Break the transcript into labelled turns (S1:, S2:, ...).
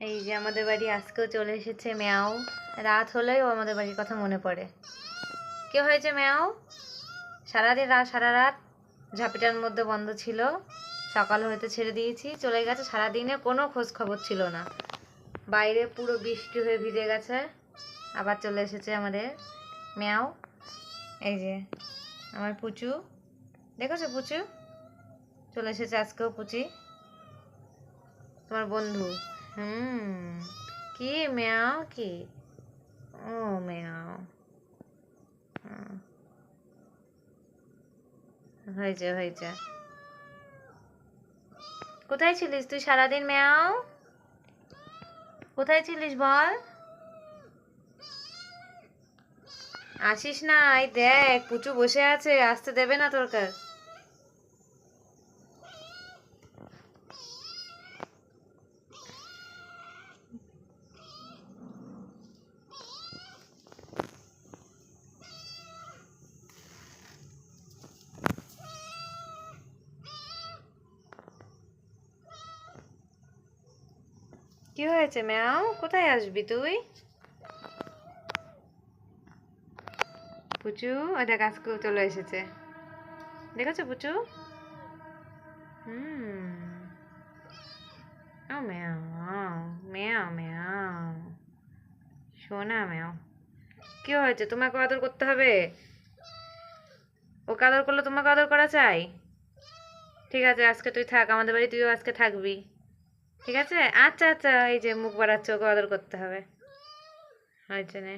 S1: এই যে আমাদের বাড়ি আজকেও চলে এসেছে ম্যাও। রাত হলেই ও আমাদের বাড়ির কথা মনে পড়ে। কি হয়েছে ম্যাও? সারাদিন রাত সারা রাত ঝাঁপিটার মধ্যে বন্ধ ছিল। সকাল হতে ছেড়ে দিয়েছি। চলে গেছে সারাদিনে, কোনো খোঁজ খবর ছিল না। বাইরে পুরো বৃষ্টি হয়ে ভিজে গেছে। আবার চলে এসেছে আমাদের ম্যাও। এই যে আমার পুচু। দেখেছ পুচু? চলে এসেছে আজকেও পুচি। তোমার বন্ধু। হুম কি ম্যাও কি ও ম্যাও হয়েছে হয়েছে কোথায় ছিলিস তুই সারাদিন ম্যাও কোথায় ছিলিস বল? আসিস না, এই দেখ, পুচু বসে আছে, আসতে দেবে না তোর কাছে। কি হয়েছে ম্যাও কোথায় আসবি তুই? পুচু, ওই দেখ চলে এসেছে। দেখেছ পুচু? হুম। ও ম্যাও ম্যাও ম্যাও শোনা ম্যাও কি হয়েছে? তোমাকে আদর করতে হবে? ওকে আদর করলে তোমাকে আদর করা চাই ঠিক আছে, আজকে তুই থাক, আমাদের বাড়ি তুইও আজকে থাকবি। ঠিক আছে? আচ্ছা আচ্ছা এই যে মুখ বাড়াচ্ছে ওকে আদর করতে হবে। হয়েছে নে